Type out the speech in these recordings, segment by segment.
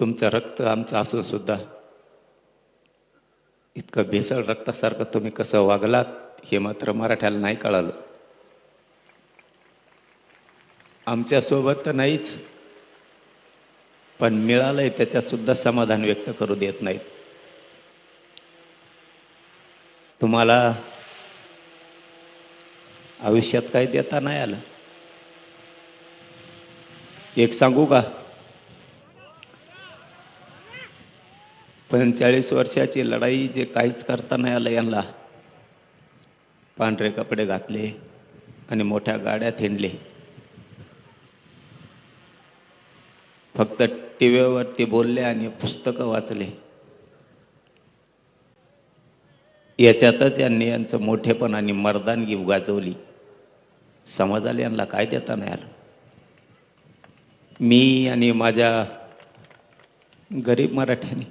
तुमचं रक्त आमचं असून सुद्धा इतकं भेसळ रक्तासारखं तुम्ही कसं वागलात हे मात्र मराठ्याला नाही कळालं. आमच्यासोबत तर नाहीच पण मिळालंय त्याच्यात सुद्धा समाधान व्यक्त करू देत नाहीत. तुम्हाला आयुष्यात काही देता नाही आलं. एक सांगू का? पंचेचाळीस वर्षाची लढाई जे काहीच करता नाही आलं यांना. पांढरे कपडे घातले आणि मोठ्या गाड्या हिंडले फक्त टी व्हीवरती बोलले आणि पुस्तकं वाचले. याच्यातच यांनी यांचं मोठेपण आणि मर्दानगी गाजवली. समाजाला यांना काय देता नाही आलं? मी आणि माझ्या गरीब मराठ्यांनी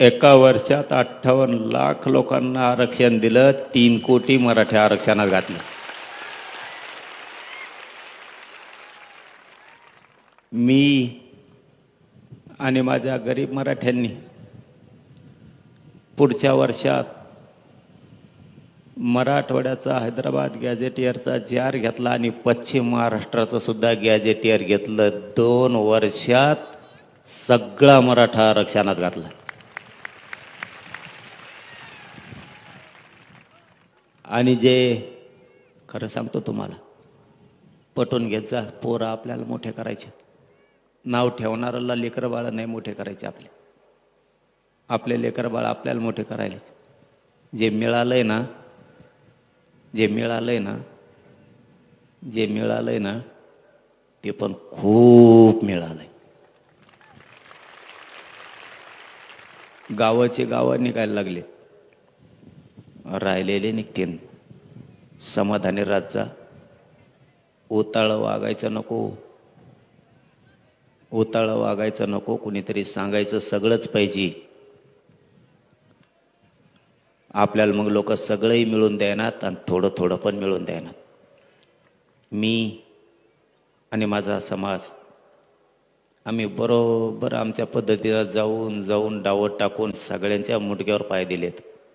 एका वर्षात अठ्ठावन्न लाख लोकांना आरक्षण दिलं तीन कोटी मराठा आरक्षणात घातलं. मी आणि माझ्या गरीब मराठ्यांनी पुढच्या वर्षात मराठवाड्याचा हैदराबाद गॅजेटियरचा जार घेतला आणि पश्चिम महाराष्ट्राचं सुद्धा गॅजेटियर घेतलं. दोन वर्षात सगळा मराठा आरक्षणात घातला. आणि जे खरं सांगतो तुम्हाला पटवून घेत जा पोरं आपल्याला मोठे करायचे. नाव ठेवणाऱ्याला लेकरं बाळ नाही मोठे करायचे आपले. आपले लेकर बाळ आपल्याला मोठे करायले जे मिळालंय ना जे मिळालंय ना जे मिळालंय ना ते पण खूप मिळालंय. गावाचे गावं निघायला लागले. राहिलेले निघतीन समाधानी राजा उताळ वागायचं नको. उताळ वागायचं नको कुणीतरी सांगायचं सगळंच पाहिजे. आपल्याला मग लोक सगळंही मिळून द्यायनात आणि थोडं थोडं पण मिळून द्यायनात मी आणि माझा समाज आम्ही बरोबर आमच्या पद्धतीला जाऊन जाऊन डावत टाकून सगळ्यांच्या मुटक्यावर पाय दिलेत.